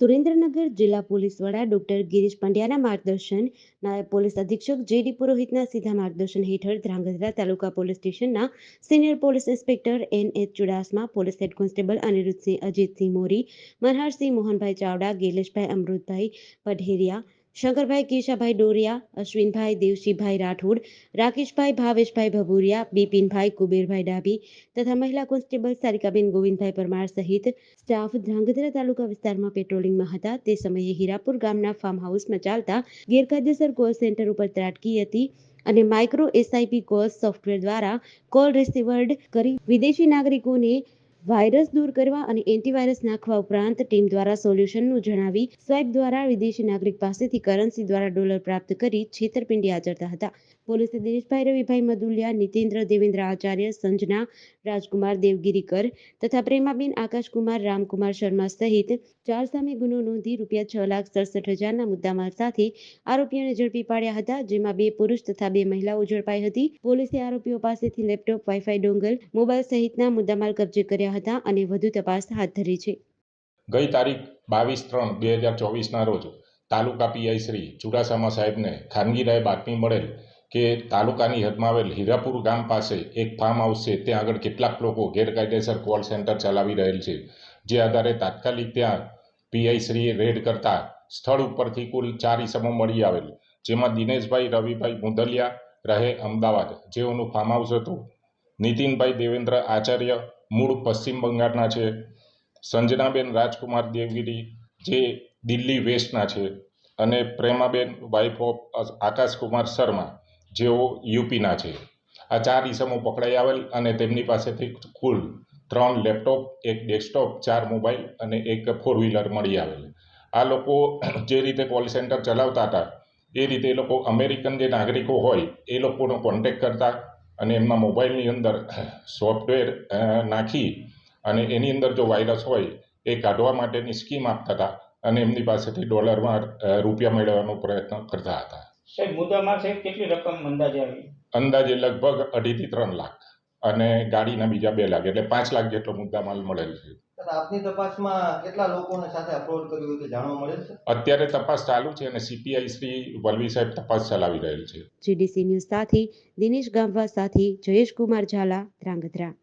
સુરેન્દ્રનગર જિલ્લા પોલીસ વડા ડોક્ટર ગિરીશ પંડ્યાના માર્ગદર્શન, નાયબ પોલીસ અધિક્ષક જેડી પુરોહિતના સીધા માર્ગદર્શન હેઠળ ધ્રાંગધ્રા તાલુકા પોલીસ સ્ટેશનના senior police inspector N H Chudasama, police head constable Anirudhsinh Ajitsinh Mori Manharsinh Mohanbhai Chavda, Geleshbhai Amrutbhai Padheriya Shankarbhai Keshabhai Doriya, Ashwinbhai Devshibhai Rathod, Rakeshbhai Bhaveshbhai Bhabhuriya, Bipinbhai Kuberbhai Dabhi તથા મહિલા constable સારિકાબેન Govindbhai Parmar સહિત staff Dhrangadhra તાલુકા વિસ્તારમાં પેટ્રોલિંગમાં હતા. તે સમયે હીરાપુર ગામના farm હાઉસમાં ચાલતા ગેરકાયદેસર કોલ સેન્ટર ઉપર ત્રાટકી હતી અને માઇક્રો એસઆઈપી કોલ સોફ્ટવેર દ્વારા કોલ રિસીવર્ડ કરી વિદેશી નાગરિકોને વાયરસ દૂર કરવા અને એન્ટીવાયરસ નાખવા ઉપરાંત ટીમ દ્વારા સોલ્યુશનનું જણાવી સ્વાઇપ દ્વારા વિદેશી નાગરિક પાસેથી કરન્સી દ્વારા ડોલર પ્રાપ્ત કરી છેતરપિંડી આચરતા હતા. પોલીસે દિનેશભાઈ રવિભાઈ મદુલિયા, નીતેન્દ્ર દેવેન્દ્ર આચાર્ય, સંજના રાજકુમાર, દેવગીરીકર તથા પ્રેમાબેન આકાશકુમાર, રામકુમાર શર્મા સહિત ચાર સામે ગુનો નોંધી રૂપિયા છ લાખ સડસઠ હજારના મુદ્દામાલ સાથે આરોપીઓને ઝડપી પાડ્યા હતા, જેમાં બે પુરુષ તથા બે મહિલાઓ ઝડપાઈ હતી. પોલીસે આરોપીઓ પાસેથી લેપટોપ વાઈફાઈ ડોંગલ, મોબાઈલ સહિતના મુદ્દામાલ કબજે કર્યા હતા અને વધુ તપાસ હાથ ધરી છે. ગઈ તારીખ બાવીસ ત્રણ બે હજાર ચોવીસના રોજ તાલુકા પીઆઈ શ્રી ચુડાસામા સાહેબને ખાનગી રાય બાતમી મળેલ કે તાલુકાની હદમાં આવેલ હીરાપુર ગામ પાસે એક ફાર્મ હાઉસ છે, ત્યાં આગળ કેટલાક લોકો ગેરકાયદેસર કોલ સેન્ટર ચલાવી રહેલ છે. જે આધારે તાત્કાલિક ત્યાં પીઆઈ શ્રીએ રેડ કરતા સ્થળ ઉપરથી કુલ ચાર ઇસમો મળી આવેલ, જેમાં દિનેશભાઈ, રવિભાઈ મુદલિયા રહે અમદાવાદ. જેઓનું ફાર્મ હાઉસ હતું. નીતિનભાઈ દેવેન્દ્ર આચાર્ય મૂળ પશ્ચિમ બંગાળના છે. સંજનાબેન રાજકુમાર દેવગીરી જે દિલ્હી વેસ્ટના છે અને પ્રેમાબેન વાઇફ ઓફ આકાશકુમાર શર્મા જેઓ યુપીના છે. આ ચાર ઇસમો પકડાઈ આવેલ અને તેમની પાસેથી કુલ ત્રણ લેપટોપ, એક ડેસ્કટોપ, ચાર મોબાઈલ અને એક ફોર વ્હીલર મળી આવેલ. આ લોકો જે રીતે કોલ સેન્ટર ચલાવતા હતા, એ રીતે એ લોકો અમેરિકન જે નાગરિકો હોય, એ લોકોનો કોન્ટેક કરતા અને એમના મોબાઈલની અંદર સોફ્ટવેર નાખી અને એની અંદર જો વાયરસ હોય એ કાઢવા માટેની સ્કીમ આપતા હતા અને એમની પાસેથી ડોલરમાં રૂપિયા મેળવવાનો પ્રયત્ન કરતા હતા. સાહેબ મુદ્દામાં સાહેબ કેટલી રકમ અંદાજે આવી? અંદાજે લગભગ અઢીથી ત્રણ લાખ અને ગાડીના બીજા બે લાખ એટલે પાંચ લાખ જેટલો મુદ્દામાલ મળેલ છે. આપની તપાસમાં કેટલા લોકોને સાથે અપલોડ કર્યું તે જાણવા મળેલ છે? અત્યારે તપાસ ચાલુ છે અને સીપીઆઈ શ્રી વલવી સાહેબ તપાસ ચલાવી રહેલ છે. જીડીસી ન્યૂઝ સાથે દિનેશ ગામવા સાથે જયેશ કુમાર ઝાલા ધ્રાંગધ્રા.